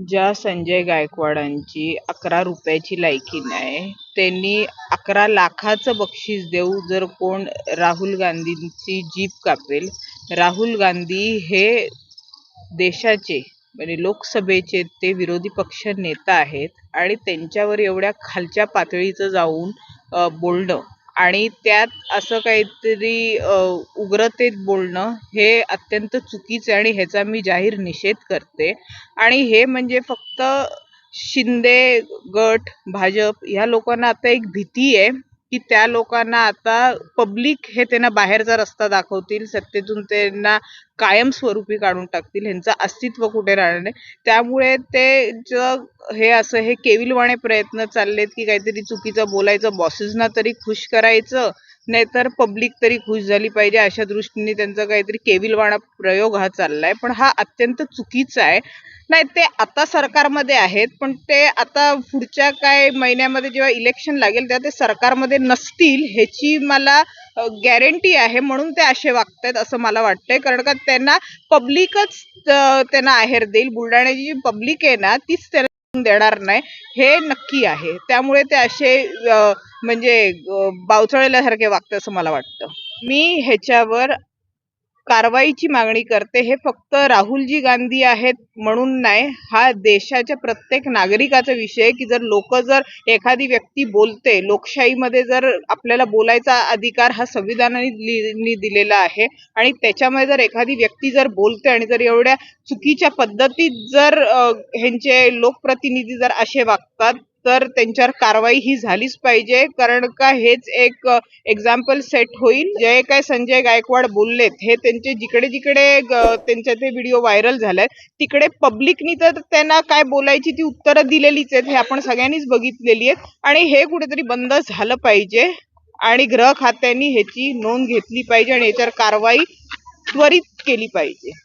ज्या संजय गायकवाडांची अकरा रुपयाची लायकी नाही. त्यांनी अकरा लाखाचं बक्षीस देऊ जर कोण राहुल गांधींची जीभ कापेल. राहुल गांधी हे देशाचे म्हणजे लोकसभेचे ते विरोधी पक्ष नेता आहेत आणि त्यांच्यावर एवढ्या खालच्या पातळीचं जाऊन बोलणं आणि त्यात असं काहीतरी उग्रतेत बोलणं हे अत्यंत चुकीचं आहे आणि ह्याचा मी जाहीर निषेध करते. आणि हे म्हणजे फक्त शिंदे गट भाजप ह्या लोकांना आता एक भीती आहे. की त्या लोकांना आता पब्लिक हे त्यांना बाहेरचा रस्ता दाखवतील सत्तेतून त्यांना कायमस्वरूपी काढून टाकतील ह्यांचं अस्तित्व कुठे राहणार नाही. त्यामुळे ते जग हे असं हे केविलवाणे प्रयत्न चाललेत की काहीतरी चुकीचं बोलायचं बॉसेसना तरी खुश करायचं. नाहीतर पब्लिक तरी खुश झाली पाहिजे अशा दृष्टीने त्यांचा काहीतरी केविलवाणा प्रयोग हा चाललाय. पण हा अत्यंत चुकीचा आहे. नाही ते आता सरकारमध्ये आहेत पण ते आता पुढच्या काय महिन्यामध्ये जेव्हा इलेक्शन लागेल तेव्हा ते सरकारमध्ये नसतील ह्याची मला गॅरंटी आहे म्हणून ते असे वागतायत असं मला वाटतंय. कारण का त्यांना पब्लिकच त्यांना आहेर देईल. बुलढाण्याची जी पब्लिक आहे ना तीच त्यांना देणार नाही हे नक्की आहे. त्यामुळे ते असे म्हणजे बावचळल्यासारखे वागतं असं मला वाटतं. मी ह्याच्यावर कारवाईची मागणी करते. हे फक्त राहुलजी गांधी आहेत म्हणून नाही. हा देशाच्या प्रत्येक नागरिकाचा विषय आहे की जर लोक जर एखादी व्यक्ती बोलते लोकशाहीमध्ये जर आपल्याला बोलायचा अधिकार हा संविधानाने दिलेला आहे आणि त्याच्यामुळे जर एखादी व्यक्ती जर बोलते आणि जर एवढ्या चुकीच्या पद्धतीत जर ह्यांचे लोकप्रतिनिधी जर असे वागतात तर त्यांच्यावर कारवाई ही झालीच पाहिजे. कारण का हेच एक एक्झाम्पल सेट होईल. जे काय संजय गायकवाड बोललेत हे त्यांचे जिकडे जिकडे ग- त्यांच्या ते व्हिडिओ व्हायरल झाले तिकडे पब्लिकनी तर त्यांना काय बोलायची ती उत्तरं दिलेलीच आहेत हे आपण सगळ्यांनीच बघितलेली आहेत. आणि हे कुठेतरी बंद झालं पाहिजे. आणि गृह खात्यांनी ह्याची नोंद घेतली पाहिजे आणि याच्यावर कारवाई त्वरित केली पाहिजे.